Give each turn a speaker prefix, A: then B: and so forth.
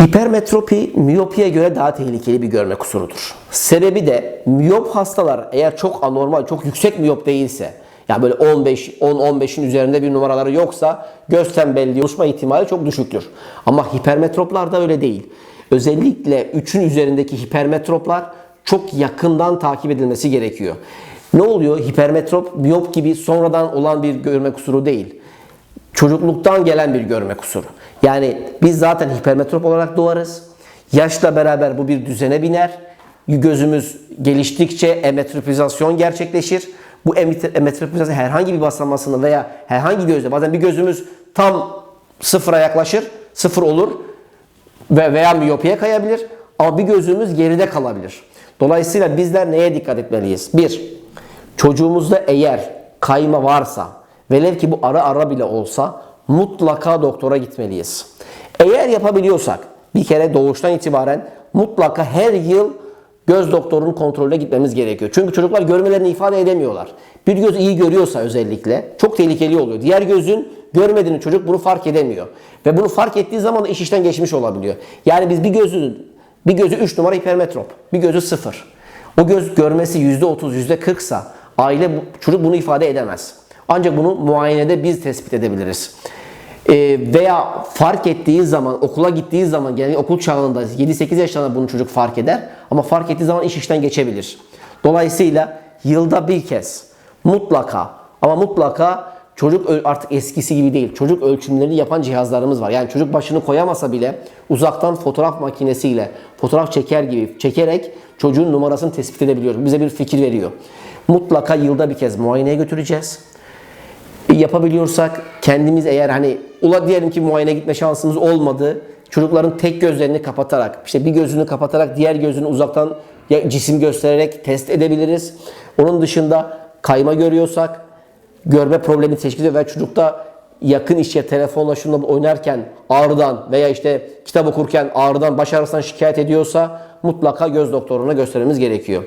A: Hipermetropi miyopiye göre daha tehlikeli bir görme kusurudur. Sebebi de miyop hastalar eğer çok anormal, çok yüksek miyop değilse, yani böyle 15, 10-15'in üzerinde bir numaraları yoksa göz tembelliği oluşma ihtimali çok düşüktür. Ama hipermetroplarda öyle değil. Özellikle 3'ün üzerindeki hipermetroplar çok yakından takip edilmesi gerekiyor. Ne oluyor? Hipermetrop miyop gibi sonradan olan bir görme kusuru değil çocukluktan gelen bir görme kusuru. Yani biz zaten hipermetrop olarak doğarız. Yaşla beraber bu bir düzene biner. Gözümüz geliştikçe emetropizasyon gerçekleşir. Bu emet- emetropizasyon herhangi bir basamasını veya herhangi bir gözle bazen bir gözümüz tam sıfıra yaklaşır, sıfır olur ve veya miyopiye kayabilir ama bir gözümüz geride kalabilir. Dolayısıyla bizler neye dikkat etmeliyiz? Bir, çocuğumuzda eğer kayma varsa, velev ki bu ara ara bile olsa mutlaka doktora gitmeliyiz. Eğer yapabiliyorsak bir kere doğuştan itibaren mutlaka her yıl göz doktorunun kontrolüne gitmemiz gerekiyor. Çünkü çocuklar görmelerini ifade edemiyorlar. Bir göz iyi görüyorsa özellikle çok tehlikeli oluyor. Diğer gözün görmediğini çocuk bunu fark edemiyor. Ve bunu fark ettiği zaman da iş işten geçmiş olabiliyor. Yani biz bir gözün bir gözü 3 numara hipermetrop, bir gözü 0. O göz görmesi %30, %40 sa aile çocuk bunu ifade edemez. Ancak bunu muayenede biz tespit edebiliriz. Ee, veya fark ettiği zaman, okula gittiği zaman, yani okul çağında 7-8 yaşlarında bunu çocuk fark eder ama fark ettiği zaman iş işten geçebilir. Dolayısıyla yılda bir kez mutlaka ama mutlaka çocuk artık eskisi gibi değil. Çocuk ölçümlerini yapan cihazlarımız var. Yani çocuk başını koyamasa bile uzaktan fotoğraf makinesiyle fotoğraf çeker gibi çekerek çocuğun numarasını tespit edebiliyoruz. Bize bir fikir veriyor. Mutlaka yılda bir kez muayeneye götüreceğiz yapabiliyorsak kendimiz eğer hani ula diyelim ki muayene gitme şansımız olmadı. Çocukların tek gözlerini kapatarak, işte bir gözünü kapatarak diğer gözünü uzaktan cisim göstererek test edebiliriz. Onun dışında kayma görüyorsak görme problemi teşkil ediyor ve çocukta yakın işe telefonla şununla oynarken ağrıdan veya işte kitap okurken ağrıdan baş ağrısından şikayet ediyorsa mutlaka göz doktoruna göstermemiz gerekiyor.